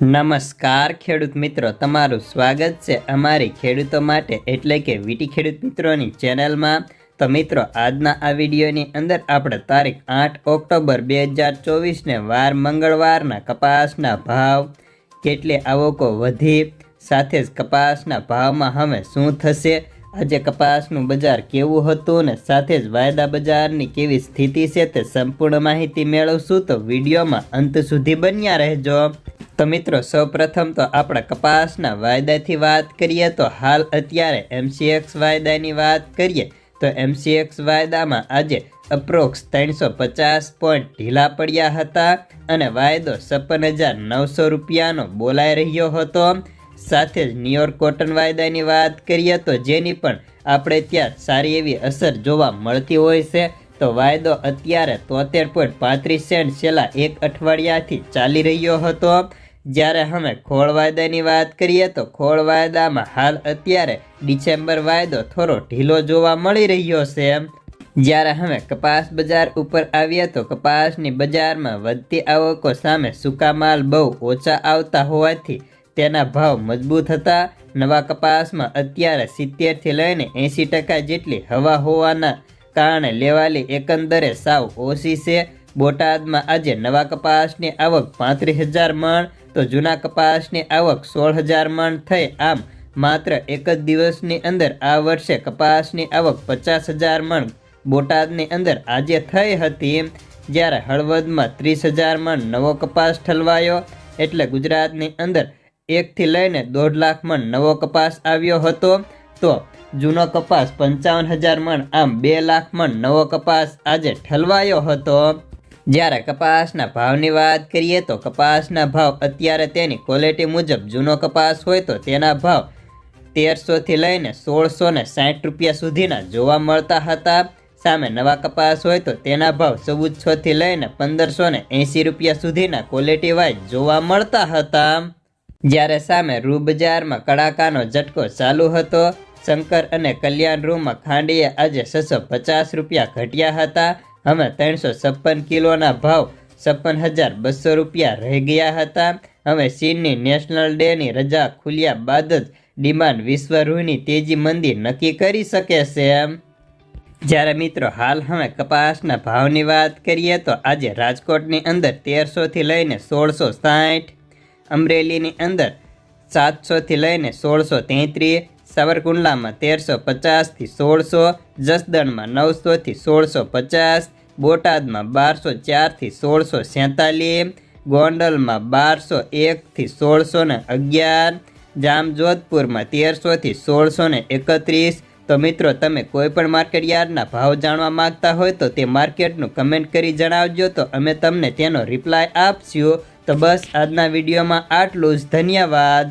નમસ્કાર, ખેડૂત મિત્રો. તમારું સ્વાગત છે અમારી ખેડૂતો માટે, એટલે કે વીટી ખેડૂત મિત્રોની ચેનલમાં. તો મિત્રો, આજના આ વિડીયોની અંદર આપણે તારીખ આઠ ઓક્ટોબર બે હજાર ચોવીસને વાર મંગળવારના કપાસના ભાવ કેટલી આવકો વધી, સાથે જ કપાસના ભાવમાં હવે શું થશે, આજે કપાસનું બજાર કેવું હતું અને સાથે જ વાયદા બજારની કેવી સ્થિતિ છે તે સંપૂર્ણ માહિતી મેળવશું. તો વિડીયોમાં અંત સુધી બન્યા રહેજો. તો મિત્રો, સૌપ્રથમ તો આપણે કપાસના વાયદાથી વાત કરીએ તો હાલ અત્યારે એમસીએક્સ વાયદાની વાત કરીએ તો એમસીએક્સ વાયદામાં આજે અપ્રોક્સ ત્રણસો પચાસ પોઈન્ટ ઢીલા પડ્યા હતા અને વાયદો છપ્પન હજાર નવસો રૂપિયાનો બોલાઈ રહ્યો હતો. સાથે જ ન્યુયોર્ક કોટન વાયદાની વાત કરીએ તો જેની પણ આપણે ત્યાં સારી એવી અસર જોવા મળતી હોય છે, તો વાયદો અત્યારે તોતેર પોઈન્ટ પાંત્રીસ સેન્ટ છેલ્લા એક અઠવાડિયાથી ચાલી રહ્યો હતો. જ્યારે અમે ખોળ વાયદાની વાત કરીએ તો ખોળ વાયદામાં હાલ અત્યારે ડિસેમ્બર વાયદો થોડો ઢીલો જોવા મળી રહ્યો છે જ્યારે અમે કપાસ બજાર ઉપર આવીએ તો કપાસની બજારમાં વધતી આવકો સામે સૂકા માલ બહુ ઓછા આવતા હોવાથી તેના ભાવ મજબૂત હતા. નવા કપાસમાં અત્યારે સિત્તેરથી લઈને એંસી ટકા જેટલી હવા હોવાના કારણે લેવાલી એકંદરે સાવ ઓછી છે. બોટાદમાં આજે નવા કપાસની આવક પાંત્રીસ હજાર મણ તો જૂના કપાસની આવક સોળ હજાર મણ થઈ. આમ, માત્ર એક જ દિવસની અંદર આ વર્ષે કપાસની આવક પચાસ હજાર મણ, બોટાદની અંદર આજે થઈ હતી. જ્યારે હળવદમાં ત્રીસ હજાર મણ નવો કપાસ ઠલવાયો, એટલે ગુજરાતની અંદર એકથી લઈને દોઢ લાખ મણ નવો કપાસ આવ્યો હતો. તો જૂનો કપાસ પંચાવન હજાર મણ, આમ બે લાખ મણ નવો કપાસ આજે ઠલવાયો હતો. જ્યારે કપાસના ભાવની વાત કરીએ તો કપાસના ભાવ અત્યારે તેની ક્વોલિટી મુજબ જૂનો કપાસ હોય તો તેના ભાવ તેરસોથી લઈને સોળસો ને સાઠ રૂપિયા સુધીના જોવા મળતા હતા. સામે નવા કપાસ હોય તો તેના ભાવ ચૌદસોથી લઈને પંદરસો ને એંસી રૂપિયા સુધીના ક્વોલિટી વાઇઝ જોવા મળતા હતા. જ્યારે સામે રૂ બજારમાં કડાકાનો ઝટકો ચાલુ હતો, શંકર અને કલ્યાણ રૂમાં ખાંડીએ આજે છસો પચાસ રૂપિયા ઘટ્યા હતા. હવે ત્રણસો છપ્પન કિલોના ભાવ છપ્પન હજાર બસો રૂપિયા રહી ગયા હતા. હવે ચીનની નેશનલ ડેની રજા ખુલ્યા બાદ જ ડિમાન્ડ વિશ્વ રૂની તેજી મંદી નક્કી કરી શકે છે. જ્યારે મિત્રો હાલ હવે કપાસના ભાવની વાત કરીએ તો આજે રાજકોટની અંદર તેરસોથી લઈને સોળસો સાઠ, અમરેલીની અંદર સાતસોથી લઈને સોળસો તેત્રીસ, સાવરકુંડલામાં તેરસો પચાસથી સોળસો, જસદણમાં નવસોથી સોળસો પચાસ બોટાદમાં બારસો ચારથી સોળસો સેતાલીસ, ગોંડલમાં બારસો એકથી સોળસો ને અગિયાર, જામજોધપુરમાં તેરસોથી સોળસો ને એકત્રીસ. તો મિત્રો, તમે કોઈ પણ માર્કેટ યાર્ડના ભાવ જાણવા માંગતા હોય તો તે માર્કેટનું કમેન્ટ કરી જણાવજો. તો અમે તમને તેનો રિપ્લાય આપશું. તો બસ આજના વિડીયોમાં આટલું જ. ધન્યવાદ.